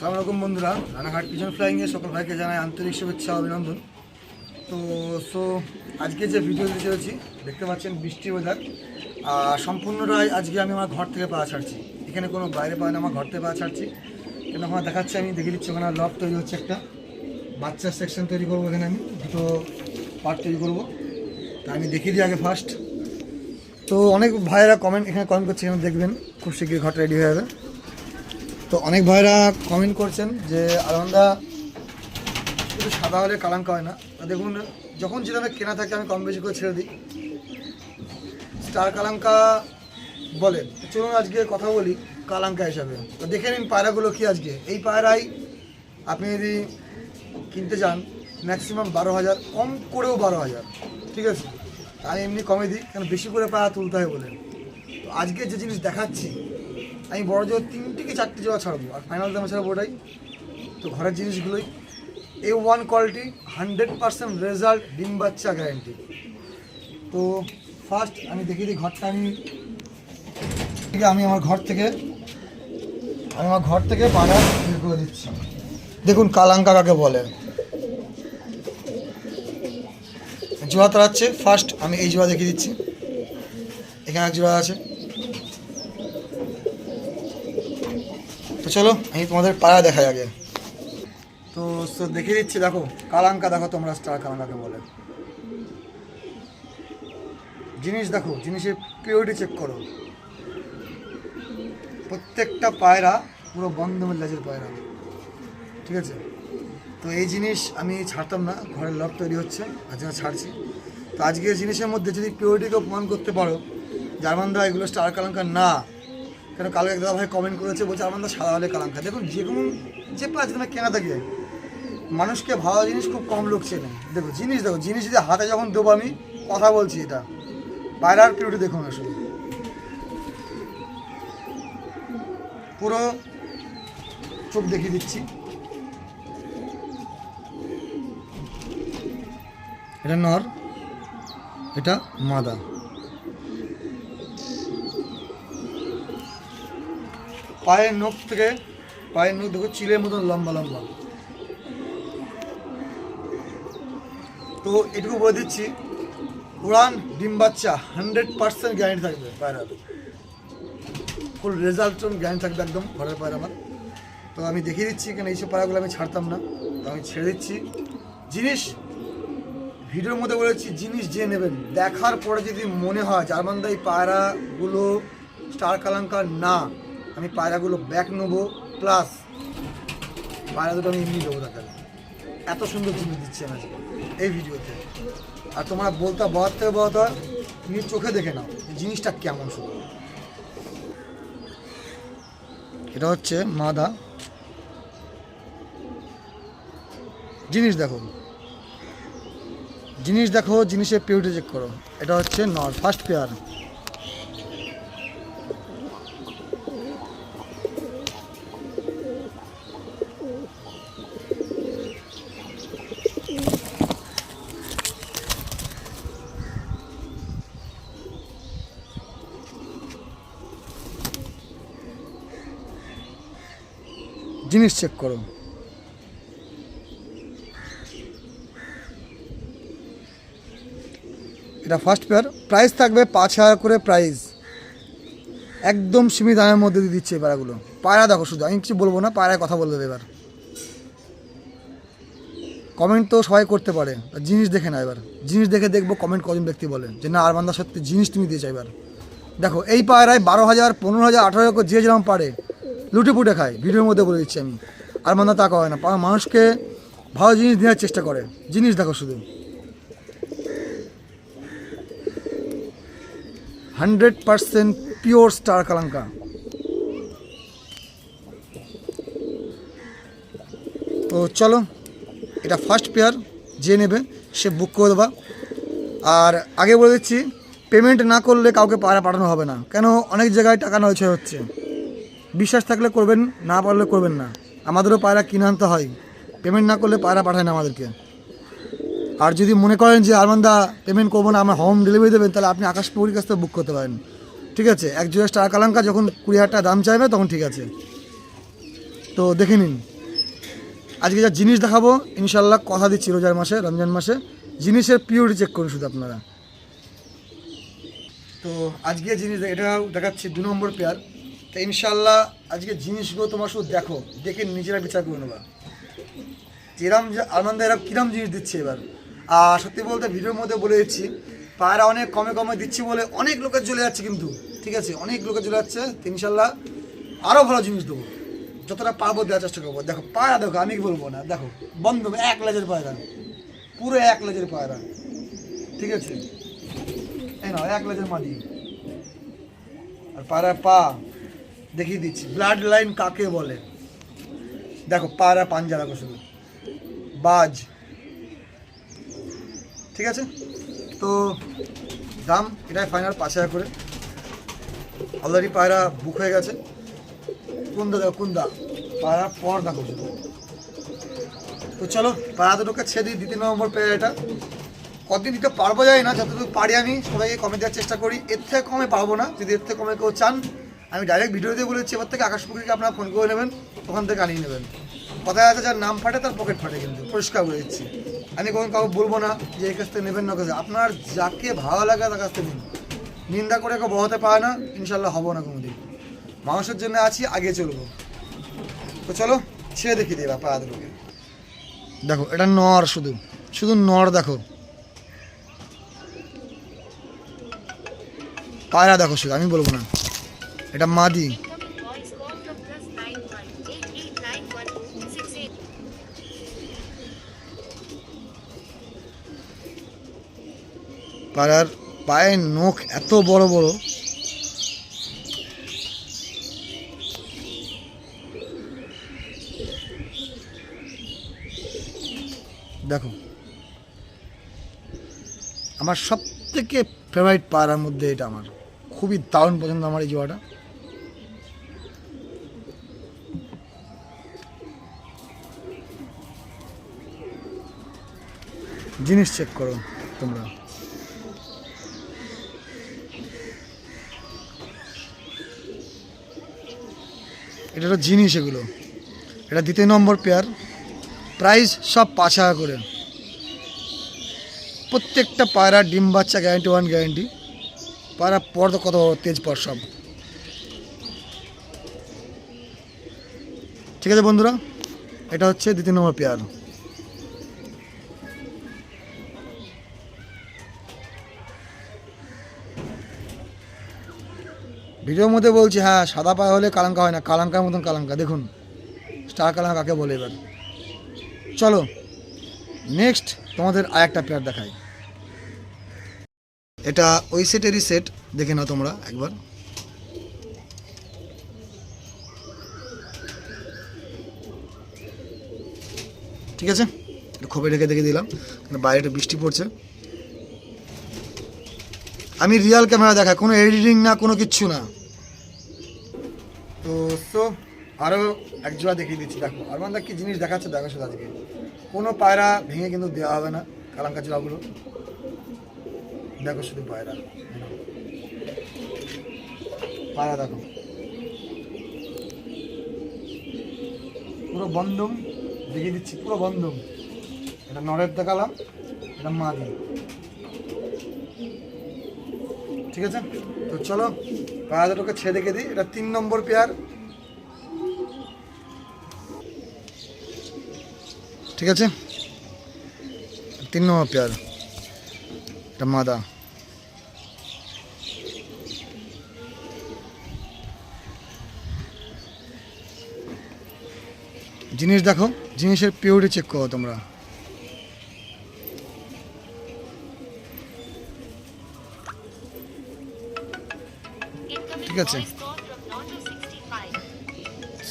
সালাম আলাইকুম বন্ধুরা। রানাঘাট পিজন ফ্লাইংয়ে সকল ভাইকে জানাই আন্তরিক শুভেচ্ছা, অভিনন্দন। তো সো আজকে যে ভিডিও দিতে চলেছি, দেখতে পাচ্ছেন বৃষ্টি ওয়েদার আর সম্পূর্ণটাই আজকে আমি আমার ঘর থেকে পা ছাড়ছি। এখানে কোনো বাইরে পায় না, আমার ঘর থেকে পা ছাড়ছি। কেন আমার দেখাচ্ছি আমি দেখে দিচ্ছি, ওখানে লব তৈরি হচ্ছে একটা। বাচ্চার সেকশন তৈরি করব এখানে আমি, দুটো পার্ট তৈরি করব। তা আমি দেখিয়ে দিই আগে ফার্স্ট তো অনেক ভাইয়েরা কমেন্ট এখানে কমেন্ট করছে এখানে দেখবেন, খুব শীঘ্রই ঘরটা রেডি হয়ে যাবে। তো অনেক ভাইরা কমেন্ট করছেন যে আলমদা শুধু সাদা হলে কালাঙ্ক হয় না। দেখুন, যখন যেটা কেনা থাকে, আমি কম বেশি করে ছেড়ে দিই। স্টার কালাঙ্কা বলেন। তো চলুন আজকে কথা বলি কালাঙ্কা হিসাবে। তো দেখে নিন পায়রাগুলো কি আজকে। এই পায়রাই আপনি যদি কিনতে চান ম্যাক্সিমাম বারো হাজার, কম করেও বারো হাজার। ঠিক আছে? আমি এমনি কমে দিই কারণ বেশি করে পায়রা তুলতে হয় বলে। তো আজকে যে জিনিস দেখাচ্ছি আমি বড় জোর তিনটে কি চারটে জোড়া ছাড়বো, আর ফাইনাল দাম ছাড়বো ওটাই। তো ঘরের জিনিসগুলোই। A one quality hundred percent result ডিম বাচ্চা গ্যারান্টি তো ফার্স্ট আমি দেখিয়ে দিই ঘরটা আমি আমি আমার ঘর থেকে, আমি আমার ঘর থেকে পাড়া বের করে দিচ্ছি। দেখুন কালাঙ্কা কাকে বলে। জোড়া তাড়াচ্ছে ফার্স্ট আমি এই জোড়া দেখিয়ে দিচ্ছি। এখানে এক জোড়া আছে। চলো, আমি তোমাদের পাড়া দেখাই আগে। তো দেখিয়ে দিচ্ছি, দেখো, কালাঙ্কা, দেখো তোমরা স্টার কালাঙ্কাকে বলে। জিনিস দেখো, জিনিসের পিওরিটি চেক করো। প্রত্যেকটা পায়রা পুরো বন্ধ মিল্লাজের পায়রা। ঠিক আছে? তো এই জিনিস আমি ছাড়তাম না, ঘরের লক তৈরি হচ্ছে আজকে ছাড়ছি। তো আজকের জিনিসের মধ্যে যদি পিওরিটিকে প্রমাণ করতে পারো জার্মানরা এগুলো স্টার কালাঙ্কার না কেন কালকে এক দাদা ভাই কমেন্ট করেছে, বলছে আমার সাদা হলে কালাঙ্কা দেখুন, যে কোনো যে পাঁচ দিনে কেনা থাকে মানুষকে ভালো জিনিস খুব কম লোক চেনে। দেখো জিনিস দেখো জিনিস যদি হাতে যখন দেবো আমি, কথা বলছি এটা। পায়রার পিউরিটি দেখুন আসলে পুরো চোখ দেখিয়ে দিচ্ছি। এটা নর, এটা মাদা। পায়ের নখ থেকে পায়ের নখ দেখো চিলের মতন লম্বা লম্বা। তো এটুকু বলে দিচ্ছি উড়ান ডিম বাচ্চা হান্ড্রেড পার্সেন্ট গ্যারান্টি থাকবে পায়রার ফুল রেজাল্ট গ্যারান্টি থাকবে একদম ঘরের পায়রা আমার। তো আমি দেখিয়ে দিচ্ছি, কেন এইসব পায়রাগুলো আমি ছাড়তাম না। তো আমি ছেড়ে দিচ্ছি। জিনিস, ভিডিওর মধ্যে বলেছি জিনিস যে নেবেন, দেখার পরে যদি মনে হয় জার্মানদা এই পায়রাগুলো স্টার কালাঙ্কার না আমি পায়রাগুলো ব্যাক নেব প্লাস পায়রা দুটো আমি এমনি দেবো তাকে। এত সুন্দর জিনিস দিচ্ছি আমি এই ভিডিওতে। আর তোমরা বলতে বলার থেকে বলতে তুমি চোখে দেখে নাও জিনিসটা কেমন শুধু এটা হচ্ছে মাদা। জিনিস দেখো। জিনিস দেখো, জিনিসের পিউরিটি চেক করো। এটা হচ্ছে নর ফার্স্ট পেয়ার জিনিস চেক করো। এটা ফার্স্ট পেয়ার প্রাইস থাকবে পাঁচ হাজার করে প্রাইস একদম সীমিত দামের মধ্যে দিয়ে দিচ্ছে এই পায়রাগুলো পায়রা দেখো শুধু, আমি কিছু বলব না পায়রায় কথা বলতে দেবে এবার। কমেন্ট তো সবাই করতে পারে, আর জিনিস দেখে না এবার। জিনিস দেখে দেখব কমেন্ট কজন ব্যক্তি বলে। যে না আরমান্দা সত্যি জিনিস তুমি দিয়েছ এবার। দেখো, এই পায়রায় বারো হাজার, পনেরো হাজার, আঠারো হাজার যে যেরকম পারে লুটে পুটে খায়, ভিডিওর মধ্যে বলে দিচ্ছি আমি। আরমান্দা তা করে না মানুষকে ভালো জিনিস দেওয়ার চেষ্টা করে। জিনিস দেখো শুধু। হান্ড্রেড পারসেন্ট পিওর স্টার কালাঙ্কা। তো চলো, এটা ফার্স্ট পেয়ার যে নেবে, সে বুক করে দেবা। আর আগে বলে দিচ্ছি পেমেন্ট না করলে কাউকে পায়রা পাঠানো হবে না। কেন, অনেক জায়গায় টাকা নয় হচ্ছে। বিশ্বাস থাকলে করবেন, না পারলে করবেন না। আমাদেরও পায়রা কিনে আনতে হয়। পেমেন্ট না করলে পায়রা পাঠায় না আমাদেরকে। আর যদি মনে করেন যে, আরমান্দা পেমেন্ট করব না, আমরা হোম ডেলিভারি দেবেন, তাহলে আপনি আকাশ পুরীর কাছ থেকে বুক করতে পারেন। ঠিক আছে? এক জোড়া স্টার কালাঙ্কা যখন কুড়ি হাজার টাকা দাম চাইবে, তখন ঠিক আছে। তো দেখে নিন। আজকে যা জিনিস দেখাবো ইনশাল্লাহ কথা দিচ্ছি রোজার মাসে, রমজান মাসে। জিনিসের পিওরিটি চেক করুন শুধু আপনারা। তো আজকে জিনিস এটাও দেখাচ্ছি দু নম্বর পেয়ার তো ইনশাল্লাহ আজকে জিনিসগুলো তোমার শুধু দেখো, দেখে নিজেরা বিচার করে নেবা। যেরাম যে আনন্দ এরা কিরম জিনিস দিচ্ছে এবার। আর সত্যি বলতে ভিডিওর মধ্যে বলে দিচ্ছি, পায়রা অনেক কমে কমে দিচ্ছি বলে অনেক লোকের চলে যাচ্ছে কিন্তু, ঠিক আছে? অনেক লোকের চলে যাচ্ছে ইনশাল্লাহ আরও ভালো জিনিস দেবো। যতটা পারব দেওয়ার চেষ্টা করব। দেখো, পায়রা দেখো, আমি কি বলব না, দেখো, বন্ধ, এক লেজের পায়রা, পুরো এক লেজের পায়রা, ঠিক আছে? এই নাও, এক লেজের মাদি আর পায়রা পা। দেখিয়ে দিচ্ছি। ব্লাড লাইন কাকে বলে? দেখো পায়রা পাঞ্জা রাখো শুধু বাজ। ঠিক আছে? তো, দাম, এটাই ফাইনাল পাঁচ হাজার করে। অলরেডি পায়রা বুক হয়ে গেছে। কুন্দা, দেখো, কুন্দা। পায়রা পর দেখো শুধু তো চলো পায়রা দুটোকে ছেড়ে দিই, দ্বিতীয় নম্বর পেয়ে এটা। কতদিন দিতে পারব যাই না যতটুকু পারি আমি, সবাইকে কমে দেওয়ার চেষ্টা করি। এর থেকে কমে পারব না। যদি এর থেকে কমে কেউ চান আমি ডাইরেক্ট ভিডিওতে বলেছি, এবার থেকে আকাশপুরীকে আপনারা ফোন করে নেবেন, ওখান থেকে আনিয়ে নেবেন। কথায় আছে, যার নাম ফাটে, তার পকেট ফাটে কিন্তু, পরিষ্কার করে দিচ্ছি। আমি কখন কাউকে বলব না যে এই কাছ থেকে নেবেন না, কাছে আপনার যাকে ভালো লাগে তার কাছ থেকে নিন। নিন্দা করে কেউ বহাতে পারে না ইনশাল্লাহ হব না কোনোদিন। মানুষের জন্য আছি, আগে চলবো। তো চলো, ছেড়ে দেখি দিই পা দুটোকে দেখো, এটা নর শুধু। শুধু নর দেখো। পায়রা দেখো শুধু, আমি বলব না। এটা মাদি. পায়রার পায়ের নখ এত বড় বড়। দেখো, আমার সব থেকে ফেভারিট পায়রার মধ্যে এটা আমার। খুবই দারুণ পছন্দ আমার এই জোয়াটা। জিনিস চেক করো তোমরা। এটা হলো জিনিস এগুলো। এটা দ্বিতীয় নম্বর পেয়ার প্রাইস সব পাঁচ টাকা করে। প্রত্যেকটা পায়রা ডিম বাচ্চা গ্যারান্টি ওয়ান গ্যারান্টি পায়রা পর কত তেজ পর সব। ঠিক আছে বন্ধুরা, এটা হচ্ছে দ্বিতীয় নম্বর পেয়ার ভিডিওর মধ্যে বলছি হ্যাঁ সাদা পায়ে হলে কালাঙ্কা হয় না, কালাঙ্কার মতন কালাঙ্কা, দেখুন। স্টার কালাঙ্কা কাকে বলে এবার? চলো নেক্সট তোমাদের আর একটা পেয়ার দেখাই। এটা ওই সেটেরই সেট দেখে নাও তোমরা একবার। ঠিক আছে? একটু খোপে রেখে দেখে দিলাম বাইরে একটু বৃষ্টি পড়ছে। আমি রিয়াল ক্যামেরা দেখাই, কোনো এডিটিং না, কোনো কিচ্ছু না। তো সো আরও এক জোড়া দেখিয়ে দিচ্ছি, দেখো। আরমান দা কি জিনিস দেখাচ্ছে, দেখো শুধু আজকে। কোনো পায়রা ভেঙে কিন্তু দেওয়া হবে না কালাঙ্কা জোড়াগুলো। দেখো শুধু পায়রা পায়রা দেখো। পুরো বন্ধম দেখিয়ে দিচ্ছি, পুরো বন্ধম এটা নরের দেখালাম, এটা মা দিয়ে ঠিক আছে? তো চলো পায়রা দুটোকে ছেড়ে দেখে দিই। এটা তিন নম্বর পেয়ার। ঠিক আছে? তিন নম্বর পেয়ার। এটা মাদা। জিনিস দেখো, জিনিসের পিওরিটি চেক করো তোমরা। ঠিক আছে।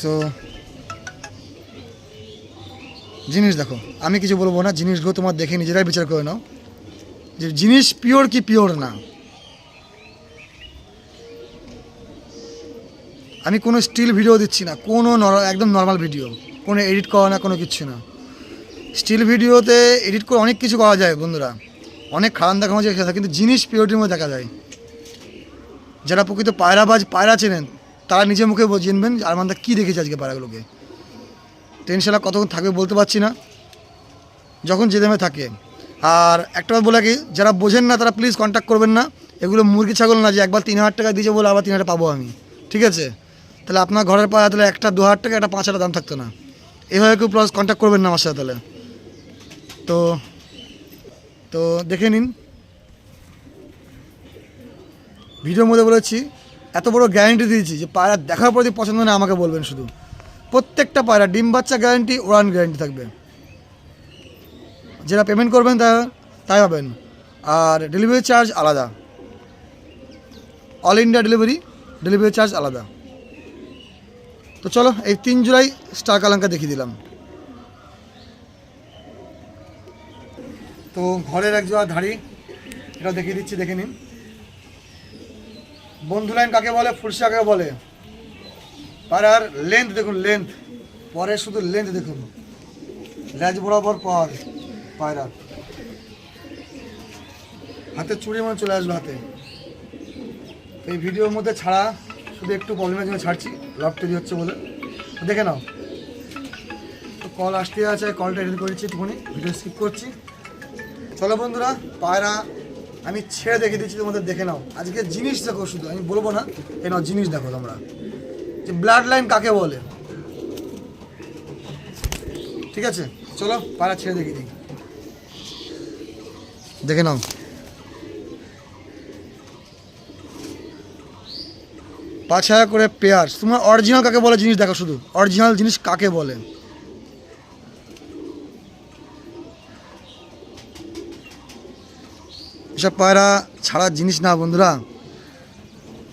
সো জিনিস দেখো, আমি কিছু বলব না জিনিসগুলো তোমার দেখে নিজেরাই বিচার করে নাও। যে জিনিস পিওর কি পিওর না। আমি কোনো স্টিল ভিডিও দিচ্ছি না, কোনো একদম নর্মাল ভিডিও কোনো এডিট করা না, কোনো কিছু না। স্টিল ভিডিওতে এডিট করে অনেক কিছু করা যায় বন্ধুরা। অনেক খারাপ দেখানো যায়, কিন্তু জিনিস পিওরিটির মধ্যে দেখা যায়। যারা প্রকৃত পায়রাবাজ পায়রা চেনেন, তারা নিজের মুখে যে আরমানদা কী দেখেছে আজকে পায়রাগুলোকে। টেনশনটা কতক্ষণ থাকবে বলতে পারছি না। যখন যে দামে থাকে। আর একটা বলে কি যারা বোঝেন না তারা প্লিজ কন্ট্যাক্ট করবেন না। এগুলো মুরগি ছাগল না যে একবার তিন হাজার টাকা দিয়েছে বলে আবার তিন হাজার পাবো আমি। ঠিক আছে? তাহলে আপনার ঘরের পাড়া তাহলে একটা দু হাজার টাকা, একটা পাঁচ হাজার দাম থাকতো না। এভাবে কেউ প্লাস কন্ট্যাক্ট করবেন না আমার সাথে তাহলে। তো তো দেখে নিন। ভিডিওর মধ্যে বলেছি, এত বড় গ্যারান্টি দিয়েছি যে পায়রা দেখার পর যদি পছন্দ না আমাকে বলবেন শুধু। প্রত্যেকটা পায়রা, ডিম বাচ্চা গ্যারান্টি উড়ান গ্যারান্টি থাকবে। যেটা পেমেন্ট করবেন তা তাই পাবেন। আর ডেলিভারি চার্জ আলাদা। All India delivery delivery charge আলাদা। তো চলো, এই তিন জুলাই স্টার কালাঙ্কা দেখিয়ে দিলাম। তো ঘরের এক জোড়া ধাড়ি এটা দেখিয়ে দিচ্ছি, দেখে নিন। বন্ধু লাইন কাকে বলে? ফুলসা কাকে বলে? পাড়ার লেন্থ দেখুন লেন্থ পরে শুধু লেন্থ দেখুন। ল্যাজ বরাবর পর পায়রার হাতে চুড়ি মনে চলে আসবে হাতে। এই ভিডিওর মধ্যে ছাড়া শুধু একটু প্রবলেমের জন্য ছাড়ছি। লক তৈরি হচ্ছে বলে। দেখে নাও। তো কল আসতে আছে কলটা এডিট করেছি একটুখানি। ভিডিও স্কিপ করছি। চলো বন্ধুরা, পায়রা আমি ছেড়ে দেখে দিচ্ছি, তোমাদের দেখে নাও। আজকে জিনিস দেখো শুধু, আমি বলব না এ নাও জিনিস দেখো তোমরা। যে ব্লাড লাইন কাকে বলে? ঠিক আছে? চলো পায়রা ছেড়ে দেখে দিই। দেখে নাও। হাজার করে পেয়ার তোমার অরিজিনাল কাকে বলে জিনিস দেখো শুধু। অরিজিনাল জিনিস কাকে বলে? এসব পায়রা ছাড়া জিনিস না বন্ধুরা।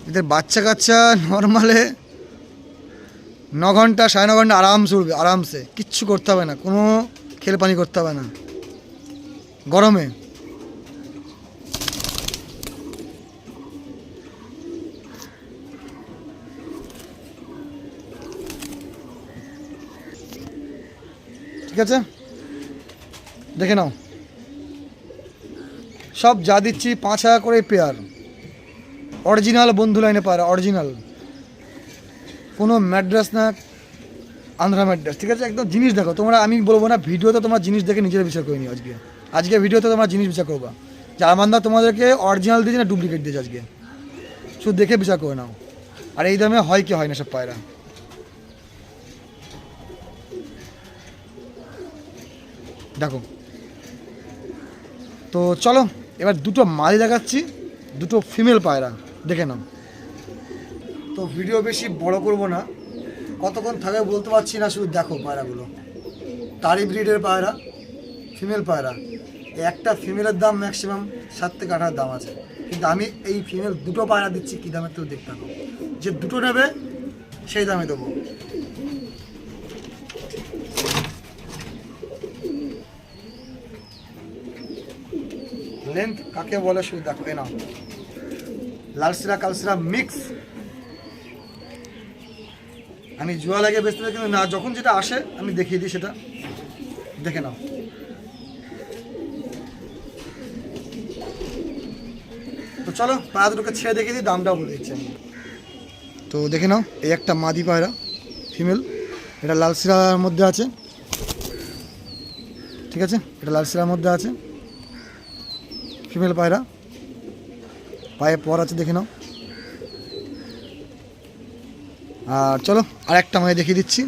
এদের বাচ্চা কাচ্চা নর্মালে ন ঘণ্টা, সাড়ে ন ঘণ্টা আরামসে উঠবে আরামসে। কিচ্ছু করতে হবে না, কোনো খেলে পানি করতে হবে না। গরমে। ঠিক আছে? দেখে নাও। সব যা দিচ্ছি পাঁচ হাজার করে পেয়ার অরিজিনাল বন্ধু লাইনে পায়রা অরিজিনাল কোনো ম্যাড্রাস না আন্ধ্রা ম্যাড্রাস ঠিক আছে? একদম জিনিস দেখো, তোমরা আমি বলব না, ভিডিওতে তোমরা জিনিস দেখে নিজের বিচার করে নিও আজকে। আজকে ভিডিওতে তোমরা জিনিস বিচার করবা। যে আমান্দা তোমাদেরকে অরিজিনাল দিয়েছে না ডুপ্লিকেট দিয়েছে আজকে? শুধু দেখে বিচার করে নাও। আর এই দামে হয় কি হয় না সব পায়রা। দেখো। তো চলো এবার দুটো মাঝে দেখাচ্ছি, দুটো ফিমেল পায়রা, দেখে নাও। তো ভিডিও বেশি বড় করব না। কতক্ষণ থাকে বলতে পারছি না, শুধু দেখো পায়রাগুলো। তারি ব্রিডের পায়রা ফিমেল পায়রা। একটা ফিমেলের দাম ম্যাক্সিমাম সাত থেকে আট হাজার দাম আছে। কিন্তু আমি এই ফিমেল দুটো পায়রা দিচ্ছি, কী দামের তো দেখতে যে দুটো নেবে, সেই দামে দেবো। লেন্থ কাকে বলে শুধু দেখো এ নাও লালসিরা কালসিরা মিক্স আমি জুয়া লাগে বেচতে কিন্তু না, যখন যেটা আসে, আমি দেখিয়ে দিই সেটা। দেখে নাও। তো চলো পায়রা দুটোকে ছেড়ে দেখিয়ে দিই, দামটাও বলে দিচ্ছি তো দেখে নাও, এই একটা মাদি পায়রা ফিমেল এটা লাল সিরার মধ্যে আছে। ঠিক আছে? এটা লাল সিরার মধ্যে আছে। ফিমেল পায়রা পায়ে পর আছে, দেখে নাও। আর চলো আর একটা মায়ে দেখিয়ে দিচ্ছি।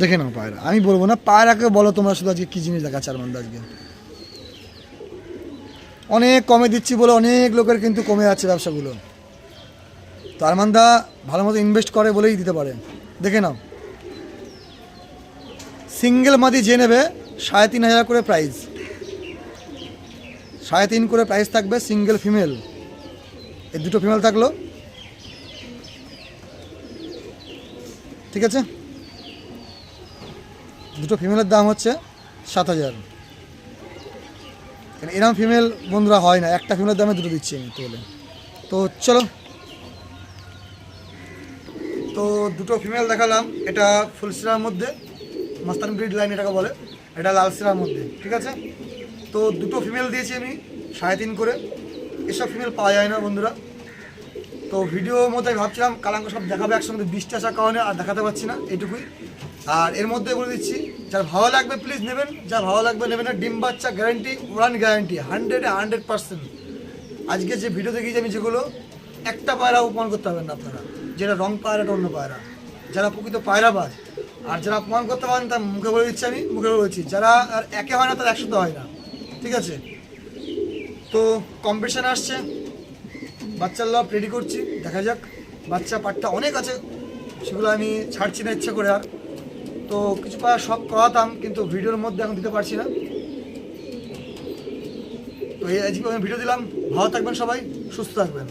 দেখে নাও পায়রা। আমি বলব না, পায়রাকে বলো তোমরা শুধু আজকে কী জিনিস দেখাচ্ছে আর মধ্যে আজকে। অনেক কমে দিচ্ছি বলে অনেক লোকের কিন্তু কমে যাচ্ছে ব্যবসাগুলো। তো আরমান্দা ভালো মতো ইনভেস্ট করে বলেই দিতে পারে। দেখে নাও। সিঙ্গেল মাদি যে নেবে, সাড়ে তিন হাজার করে প্রাইস সাড়ে তিন করে প্রাইস থাকবে সিঙ্গেল ফিমেল এই দুটো ফিমেল থাকল। ঠিক আছে? দুটো ফিমেলের দাম হচ্ছে সাত হাজার। এরকম ফিমেল বন্ধুরা হয় না, একটা ফিমেলের দামে দুটো দিচ্ছি আমি তাহলে। তো চলো। তো দুটো ফিমেল দেখালাম, এটা ফুলসিরার মধ্যে। মাস্তান ব্রিড লাইন এটাকে বলে। এটা লাল সিরার মধ্যে, ঠিক আছে? তো দুটো ফিমেল দিয়েছি আমি, সাড়ে তিন করে। এসব ফিমেল পাওয়া যায় না বন্ধুরা। তো ভিডিও মধ্যে আমি ভাবছিলাম, কালাঙ্ক সব দেখাবে একসঙ্গে, বৃষ্টি আসার কারণে আর দেখাতে পারছি না, এইটুকুই। আর এর মধ্যে বলে দিচ্ছি, যার ভালো লাগবে প্লিজ নেবেন, যার ভালো লাগবে নেবেন না, ডিম বাচ্চা গ্যারান্টি উড়ান গ্যারান্টি হান্ড্রেডে হান্ড্রেড পার্সেন্ট আজকে যে ভিডিও দেখিয়েছি আমি, যেগুলো একটা পায়রা উপমান করতে পারবেন না আপনারা। যেটা রং পায়রাটা অন্য পায়রা। যারা প্রকৃত পায়রাবাজ আর যারা অপমান করতে পারেন, তার মুখে বলে দিচ্ছি আমি, মুখে বলেছি, যারা আর একে হয় না তার একশোতে হয় না, ঠিক আছে? তো কম্পিটিশান আসছে, বাচ্চার লাভ রেডি করছি, দেখা যাক, বাচ্চা পাটটা অনেক আছে, সেগুলো আমি ছাড়ছি না ইচ্ছা করে আর। তো কিছু পায়া সব করাতাম, কিন্তু ভিডিওর মধ্যে এখন দিতে পারছি না। তো এই আজকে আমি ভিডিও দিলাম, ভালো থাকবেন সবাই, সুস্থ থাকবেন।